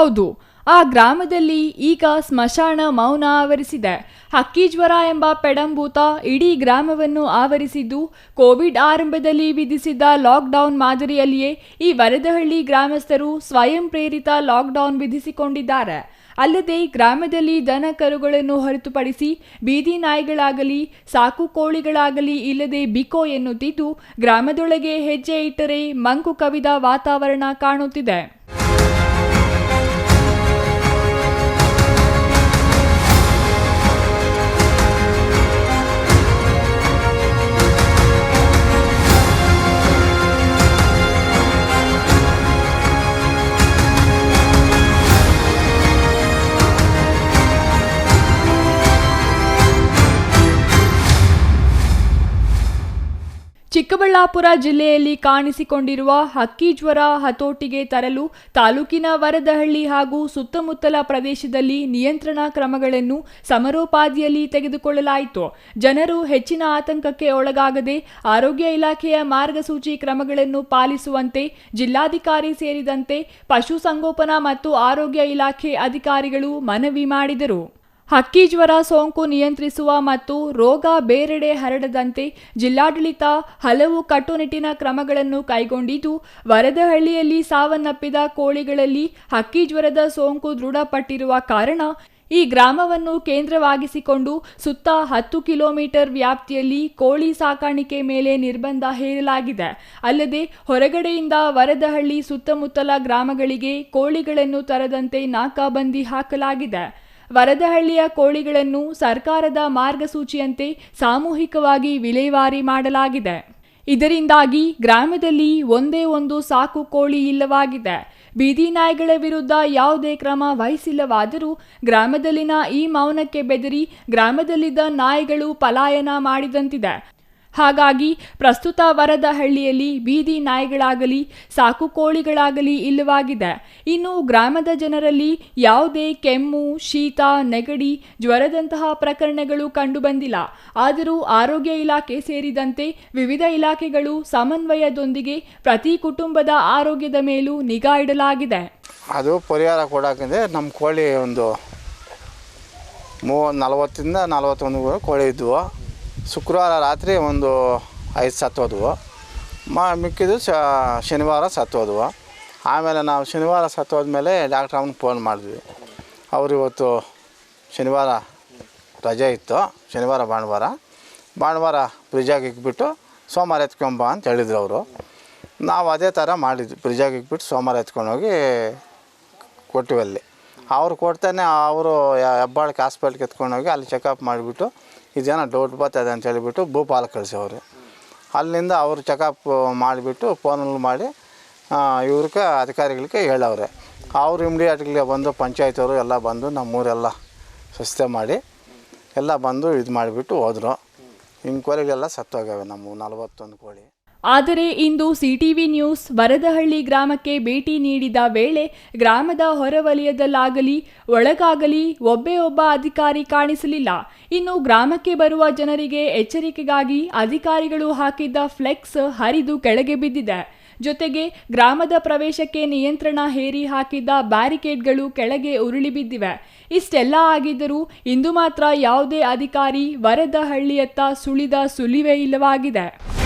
ಹೌದು, ಆ ಗ್ರಾಮದಲ್ಲಿ ಈಗ ಸ್ಮಶಾನ ಮೌನ ಆವರಿಸಿದೆ. ಹಕ್ಕಿಜ್ವರ ಎಂಬ ಪೆಡಂಭೂತ ಇಡೀ ಗ್ರಾಮವನ್ನು ಆವರಿಸಿದ್ದು, ಕೋವಿಡ್ ಆರಂಭದಲ್ಲಿ ವಿಧಿಸಿದ್ದ ಲಾಕ್ಡೌನ್ ಮಾದರಿಯಲ್ಲಿಯೇ ಈ ವರದಹಳ್ಳಿ ಗ್ರಾಮಸ್ಥರು ಸ್ವಯಂ ಪ್ರೇರಿತ ಲಾಕ್ಡೌನ್ ವಿಧಿಸಿಕೊಂಡಿದ್ದಾರೆ. ಅಲ್ಲದೆ ಗ್ರಾಮದಲ್ಲಿ ದನ ಕರುಗಳನ್ನು ಹೊರತುಪಡಿಸಿ ಬೀದಿ ನಾಯಿಗಳಾಗಲಿ, ಸಾಕು ಕೋಳಿಗಳಾಗಲಿ ಇಲ್ಲದೆ ಬಿಕೋ ಎನ್ನುತ್ತಿದ್ದು, ಗ್ರಾಮದೊಳಗೆ ಹೆಜ್ಜೆ ಇಟ್ಟರೆ ಮಂಕು ಕವಿದ ವಾತಾವರಣ ಕಾಣುತ್ತಿದೆ. ಚಿಕ್ಕಬಳ್ಳಾಪುರ ಜಿಲ್ಲೆಯಲ್ಲಿ ಕಾಣಿಸಿಕೊಂಡಿರುವ ಹಕ್ಕಿ ಜ್ವರ ಹತೋಟಿಗೆ ತರಲು ತಾಲೂಕಿನ ವರದಹಳ್ಳಿ ಹಾಗೂ ಸುತ್ತಮುತ್ತಲ ಪ್ರದೇಶದಲ್ಲಿ ನಿಯಂತ್ರಣ ಕ್ರಮಗಳನ್ನು ಸಮರೋಪಾದಿಯಲ್ಲಿ ತೆಗೆದುಕೊಳ್ಳಲಾಯಿತು. ಜನರು ಹೆಚ್ಚಿನ ಆತಂಕಕ್ಕೆ ಒಳಗಾಗದೆ ಆರೋಗ್ಯ ಇಲಾಖೆಯ ಮಾರ್ಗಸೂಚಿ ಕ್ರಮಗಳನ್ನು ಪಾಲಿಸುವಂತೆ ಜಿಲ್ಲಾಧಿಕಾರಿ ಸೇರಿದಂತೆ ಪಶುಸಂಗೋಪನಾ ಮತ್ತು ಆರೋಗ್ಯ ಇಲಾಖೆ ಅಧಿಕಾರಿಗಳು ಮನವಿ ಮಾಡಿದರು. ಹಕ್ಕಿ ಜ್ವರ ಸೋಂಕು ನಿಯಂತ್ರಿಸುವ ಮತ್ತು ರೋಗ ಬೇರೆಡೆ ಹರಡದಂತೆ ಜಿಲ್ಲಾಡಳಿತ ಹಲವು ಕಟ್ಟುನಿಟ್ಟಿನ ಕ್ರಮಗಳನ್ನು ಕೈಗೊಂಡಿದ್ದು, ವರದಹಳ್ಳಿಯಲ್ಲಿ ಸಾವನ್ನಪ್ಪಿದ ಕೋಳಿಗಳಲ್ಲಿ ಹಕ್ಕಿ ಜ್ವರದ ಸೋಂಕು ದೃಢಪಟ್ಟಿರುವ ಕಾರಣ ಈ ಗ್ರಾಮವನ್ನು ಕೇಂದ್ರವಾಗಿಸಿಕೊಂಡು ಸುತ್ತ ಹತ್ತು ಕಿಲೋಮೀಟರ್ ವ್ಯಾಪ್ತಿಯಲ್ಲಿ ಕೋಳಿ ಸಾಕಾಣಿಕೆ ಮೇಲೆ ನಿರ್ಬಂಧ ಹೇರಲಾಗಿದೆ. ಅಲ್ಲದೆ, ಹೊರಗಡೆಯಿಂದ ವರದಹಳ್ಳಿ ಸುತ್ತಮುತ್ತಲ ಗ್ರಾಮಗಳಿಗೆ ಕೋಳಿಗಳನ್ನು ತರದಂತೆ ನಾಕಾಬಂದಿ ಹಾಕಲಾಗಿದೆ. ವರದಹಳ್ಳಿಯ ಕೋಳಿಗಳನ್ನು ಸರ್ಕಾರದ ಮಾರ್ಗಸೂಚಿಯಂತೆ ಸಾಮೂಹಿಕವಾಗಿ ವಿಲೇವಾರಿ ಮಾಡಲಾಗಿದೆ. ಇದರಿಂದಾಗಿ ಗ್ರಾಮದಲ್ಲಿ ಒಂದೇ ಒಂದು ಸಾಕು ಕೋಳಿ ಇಲ್ಲವಾಗಿದೆ. ಬೀದಿ ನಾಯಿಗಳ ವಿರುದ್ಧ ಯಾವುದೇ ಕ್ರಮ ವಹಿಸಿಲ್ಲವಾದರೂ ಗ್ರಾಮದಲ್ಲಿನ ಈ ಮೌನಕ್ಕೆ ಬೆದರಿ ಗ್ರಾಮದಲ್ಲಿದ್ದ ನಾಯಿಗಳು ಪಲಾಯನ ಮಾಡಿದಂತಿದೆ. ಹಾಗಾಗಿ ಪ್ರಸ್ತುತ ವರದಹಳ್ಳಿಯಲ್ಲಿ ಬೀದಿ ನಾಯಿಗಳಾಗಲಿ, ಸಾಕು ಕೋಳಿಗಳಾಗಲಿ ಇಲ್ಲವಾಗಿದೆ. ಇನ್ನು ಗ್ರಾಮದ ಜನರಲ್ಲಿ ಯಾವುದೇ ಕೆಮ್ಮು, ಶೀತ, ನೆಗಡಿ, ಜ್ವರದಂತಹ ಪ್ರಕರಣಗಳು ಕಂಡುಬಂದಿಲ್ಲ. ಆದರೂ ಆರೋಗ್ಯ ಇಲಾಖೆ ಸೇರಿದಂತೆ ವಿವಿಧ ಇಲಾಖೆಗಳು ಸಮನ್ವಯದೊಂದಿಗೆ ಪ್ರತಿ ಕುಟುಂಬದ ಆರೋಗ್ಯದ ಮೇಲೂ ನಿಗಾ ಇಡಲಾಗಿದೆ. ಅದು ಪರಿಹಾರ ಕೊಡೋಕಂದ್ರೆ ನಮ್ಮ ಕೋಳಿ ಒಂದು ಮೂವ ನಲವತ್ತಿಂದ ನಲವತ್ತೊಂದು ಕೋಳಿ ಇದ್ವು. ಶುಕ್ರವಾರ ರಾತ್ರಿ ಒಂದು ಐದು ಸತ್ತೋದ್ವು ಮ ಮಿಕ್ಕಿದ್ದು ಶನಿವಾರ ಸತ್ತೋದ್ವು ಆಮೇಲೆ ನಾವು ಶನಿವಾರ ಸತ್ತೋದ್ಮೇಲೆ ಡಾಕ್ಟ್ರ್ ಅವ್ನಿಗೆ ಫೋನ್ ಮಾಡಿದ್ವಿ. ಅವರು ಇವತ್ತು ಶನಿವಾರ ರಜೆ ಇತ್ತು. ಶನಿವಾರ, ಭಾನುವಾರ. ಭಾನುವಾರ ಫ್ರಿಜ್ಜಾಗಿ ಇಕ್ಬಿಟ್ಟು ಸೋಮವಾರ ಎತ್ಕೊಂಬ ಅಂತ ಹೇಳಿದ್ರು ಅವರು. ನಾವು ಅದೇ ಥರ ಮಾಡಿದ್ವಿ. ಫ್ರಿಜ್ಜಾಗಿ ಇಕ್ಬಿಟ್ಟು ಸೋಮವಾರ ಎತ್ಕೊಂಡೋಗಿ ಕೊಟ್ಟಿವಿ ಅಲ್ಲಿ ಅವ್ರು ಕೊಡ್ತಾನೆ, ಅವರು ಹೆಬ್ಬಾಳಕ್ಕೆ ಹಾಸ್ಪಿಟ್ಲ್ಗೆ ಎತ್ಕೊಂಡೋಗಿ ಅಲ್ಲಿ ಚೆಕಪ್ ಮಾಡಿಬಿಟ್ಟು ಇದೇನೋ ಡೌಟ್ ಬರ್ತದೆ ಅಂತ ಹೇಳಿಬಿಟ್ಟು ಭೂಪಾಲ ಕಳಿಸೋರು ಅಲ್ಲಿಂದ ಅವರು ಚೆಕಪ್ ಮಾಡಿಬಿಟ್ಟು ಫೋನಲ್ಲಿ ಮಾಡಿ ಇವ್ರಿಗೆ ಅಧಿಕಾರಿಗಳಿಗೆ ಹೇಳವ್ರೆ. ಅವರು ಇಮ್ಡಿಯೇಟ್ಗೆ ಬಂದು ಪಂಚಾಯತವರು ಎಲ್ಲ ಬಂದು ನಮ್ಮೂರೆಲ್ಲ ಸ್ವಚ್ಛತೆ ಮಾಡಿ, ಎಲ್ಲ ಬಂದು ಇದು ಮಾಡಿಬಿಟ್ಟು ಹೋದರು. ಹಿಂಗೆ ಕೋಳಿಗಳೆಲ್ಲ ಸತ್ತೋಗ್ಯಾವೆ ನಮ್ಮ ನಲವತ್ತೊಂದು ಕೋಳಿ. ಆದರೆ ಇಂದು ಸಿಟಿವಿ ನ್ಯೂಸ್ ವರದಹಳ್ಳಿ ಗ್ರಾಮಕ್ಕೆ ಭೇಟಿ ನೀಡಿದ ವೇಳೆ ಗ್ರಾಮದ ಹೊರವಲಯದಲ್ಲಾಗಲಿ, ಒಳಗಾಗಲಿ ಒಬ್ಬೇ ಒಬ್ಬ ಅಧಿಕಾರಿ ಕಾಣಿಸಲಿಲ್ಲ. ಇನ್ನು ಗ್ರಾಮಕ್ಕೆ ಬರುವ ಜನರಿಗೆ ಎಚ್ಚರಿಕೆಗಾಗಿ ಅಧಿಕಾರಿಗಳು ಹಾಕಿದ್ದ ಫ್ಲೆಕ್ಸ್ ಹರಿದು ಕೆಳಗೆ ಬಿದ್ದಿದೆ. ಜೊತೆಗೆ ಗ್ರಾಮದ ಪ್ರವೇಶಕ್ಕೆ ನಿಯಂತ್ರಣ ಹೇರಿ ಹಾಕಿದ್ದ ಬ್ಯಾರಿಕೇಡ್ಗಳು ಕೆಳಗೆ ಉರುಳಿ ಬಿದ್ದಿವೆ. ಇಷ್ಟೆಲ್ಲ ಆಗಿದ್ದರೂ ಇಂದು ಮಾತ್ರ ಯಾವುದೇ ಅಧಿಕಾರಿ ವರದಹಳ್ಳಿಯತ್ತ ಸುಳಿದ ಸುಲಿವೆ ಇಲ್ಲವಾಗಿದೆ.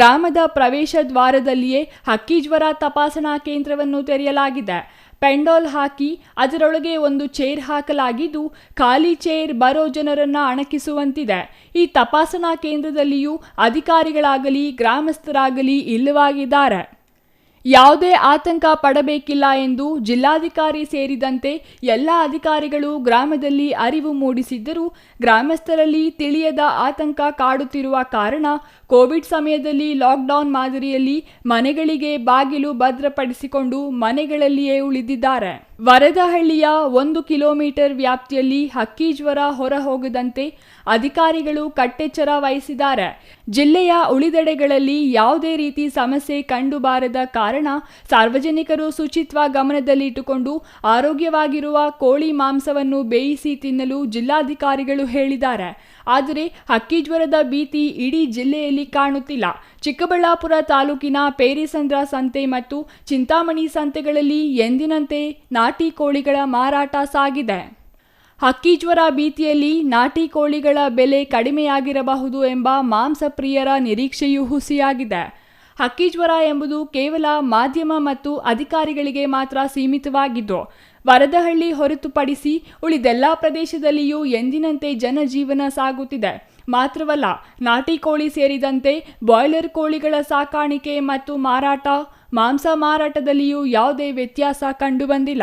ಗ್ರಾಮದ ಪ್ರವೇಶ ದ್ವಾರದಲ್ಲಿಯೇ ಹಕ್ಕಿ ಜ್ವರ ತಪಾಸಣಾ ಕೇಂದ್ರವನ್ನು ತೆರೆಯಲಾಗಿದೆ. ಪೆಂಡಾಲ್ ಹಾಕಿ ಅದರೊಳಗೆ ಒಂದು ಚೇರ್ ಹಾಕಲಾಗಿದ್ದು, ಖಾಲಿ ಚೇರ್ ಬರೋ ಜನರನ್ನು ಅಣಕಿಸುವಂತಿದೆ. ಈ ತಪಾಸಣಾ ಕೇಂದ್ರದಲ್ಲಿಯೂ ಅಧಿಕಾರಿಗಳಾಗಲಿ, ಗ್ರಾಮಸ್ಥರಾಗಲಿ ಇಲ್ಲವಾಗಿದ್ದಾರೆ. ಯಾವುದೇ ಆತಂಕ ಪಡಬೇಕಿಲ್ಲ ಎಂದು ಜಿಲ್ಲಾಧಿಕಾರಿ ಸೇರಿದಂತೆ ಎಲ್ಲ ಅಧಿಕಾರಿಗಳು ಗ್ರಾಮದಲ್ಲಿ ಅರಿವು ಮೂಡಿಸಿದ್ದರೂ ಗ್ರಾಮಸ್ಥರಲ್ಲಿ ತಿಳಿಯದ ಆತಂಕ ಕಾಡುತ್ತಿರುವ ಕಾರಣ ಕೋವಿಡ್ ಸಮಯದಲ್ಲಿ ಲಾಕ್ಡೌನ್ ಮಾದರಿಯಲ್ಲಿ ಮನೆಗಳಿಗೆ ಬಾಗಿಲು ಭದ್ರಪಡಿಸಿಕೊಂಡು ಮನೆಗಳಲ್ಲಿಯೇ ಉಳಿದಿದ್ದಾರೆ. ವರದಹಳ್ಳಿಯ ಒಂದು ಕಿಲೋಮೀಟರ್ ವ್ಯಾಪ್ತಿಯಲ್ಲಿ ಹಕ್ಕಿ ಜ್ವರ ಹೊರ ಹೋಗದಂತೆ ಅಧಿಕಾರಿಗಳು ಕಟ್ಟೆಚ್ಚರ ವಹಿಸಿದ್ದಾರೆ. ಜಿಲ್ಲೆಯ ಉಳಿದೆಡೆಗಳಲ್ಲಿ ಯಾವುದೇ ರೀತಿ ಸಮಸ್ಯೆ ಕಂಡುಬಾರದ ಕಾರಣ ಸಾರ್ವಜನಿಕರು ಶುಚಿತ್ವ ಗಮನದಲ್ಲಿಟ್ಟುಕೊಂಡು ಆರೋಗ್ಯವಾಗಿರುವ ಕೋಳಿ ಮಾಂಸವನ್ನು ಬೇಯಿಸಿ ತಿನ್ನಲು ಜಿಲ್ಲಾಧಿಕಾರಿಗಳು ಹೇಳಿದ್ದಾರೆ. ಆದರೆ ಹಕ್ಕಿಜ್ವರದ ಭೀತಿ ಇಡೀ ಜಿಲ್ಲೆಯಲ್ಲಿ ಕಾಣುತ್ತಿಲ್ಲ. ಚಿಕ್ಕಬಳ್ಳಾಪುರ ತಾಲೂಕಿನ ಪೇರಿಸಂದ್ರ ಸಂತೆ ಮತ್ತು ಚಿಂತಾಮಣಿ ಸಂತೆಗಳಲ್ಲಿ ಎಂದಿನಂತೆ ನಾಟಿ ಕೋಳಿಗಳ ಮಾರಾಟ ಸಾಗಿದೆ. ಹಕ್ಕಿಜ್ವರ ಭೀತಿಯಲ್ಲಿ ನಾಟಿ ಕೋಳಿಗಳ ಬೆಲೆ ಕಡಿಮೆಯಾಗಿರಬಹುದು ಎಂಬ ಮಾಂಸ ಪ್ರಿಯರ ನಿರೀಕ್ಷೆಯೂ ಹುಸಿಯಾಗಿದೆ. ಹಕ್ಕಿಜ್ವರ ಎಂಬುದು ಕೇವಲ ಮಾಧ್ಯಮ ಮತ್ತು ಅಧಿಕಾರಿಗಳಿಗೆ ಮಾತ್ರ ಸೀಮಿತವಾಗಿದ್ದು, ವರದಹಳ್ಳಿ ಹೊರತುಪಡಿಸಿ ಉಳಿದೆಲ್ಲ ಪ್ರದೇಶದಲ್ಲಿಯೂ ಎಂದಿನಂತೆ ಜನಜೀವನ ಸಾಗುತ್ತಿದೆ. ಮಾತ್ರವಲ್ಲ, ನಾಟಿ ಕೋಳಿ ಸೇರಿದಂತೆ ಬಾಯ್ಲರ್ ಕೋಳಿಗಳ ಸಾಕಾಣಿಕೆ ಮತ್ತು ಮಾರಾಟ ಮಾಂಸ ಮಾರಾಟದಲ್ಲಿಯೂ ಯಾವುದೇ ವ್ಯತ್ಯಾಸ ಕಂಡುಬಂದಿಲ್ಲ.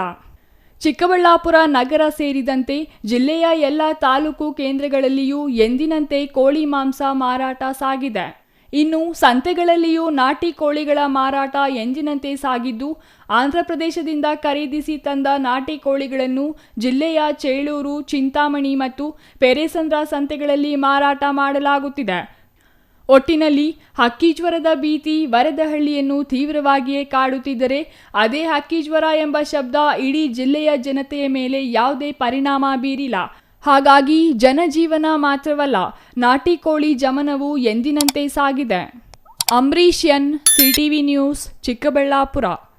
ಚಿಕ್ಕಬಳ್ಳಾಪುರ ನಗರ ಸೇರಿದಂತೆ ಜಿಲ್ಲೆಯ ಎಲ್ಲ ತಾಲೂಕು ಕೇಂದ್ರಗಳಲ್ಲಿಯೂ ಎಂದಿನಂತೆ ಕೋಳಿ ಮಾಂಸ ಮಾರಾಟ ಸಾಗಿದೆ. ಇನ್ನು ಸಂತೆಗಳಲ್ಲಿಯೂ ನಾಟಿ ಕೋಳಿಗಳ ಮಾರಾಟ ಎಂದಿನಂತೆ ಸಾಗಿದ್ದು, ಆಂಧ್ರಪ್ರದೇಶದಿಂದ ಖರೀದಿಸಿ ತಂದ ನಾಟಿ ಕೋಳಿಗಳನ್ನು ಜಿಲ್ಲೆಯ ಚೇಳೂರು, ಚಿಂತಾಮಣಿ ಮತ್ತು ಪೆರೇಸಂದ್ರ ಸಂತೆಗಳಲ್ಲಿ ಮಾರಾಟ ಮಾಡಲಾಗುತ್ತಿದೆ. ಒಟ್ಟಿನಲ್ಲಿ ಹಕ್ಕಿಜ್ವರದ ಭೀತಿ ವರದಹಳ್ಳಿಯನ್ನು ತೀವ್ರವಾಗಿಯೇ ಕಾಡುತ್ತಿದ್ದರೆ ಅದೇ ಹಕ್ಕಿಜ್ವರ ಎಂಬ ಶಬ್ದ ಇಡೀ ಜಿಲ್ಲೆಯ ಜನತೆಯ ಮೇಲೆ ಯಾವುದೇ ಪರಿಣಾಮ ಬೀರಿಲ್ಲ. ಹಾಗಾಗಿ ಜನಜೀವನ ಮಾತ್ರವಲ್ಲ, ನಾಟಿ ಕೋಳಿ ಜಮನವು ಎಂದಿನಂತೆ ಸಾಗಿದೆ. Ambareesh N, CTV news, Chikkaballapur.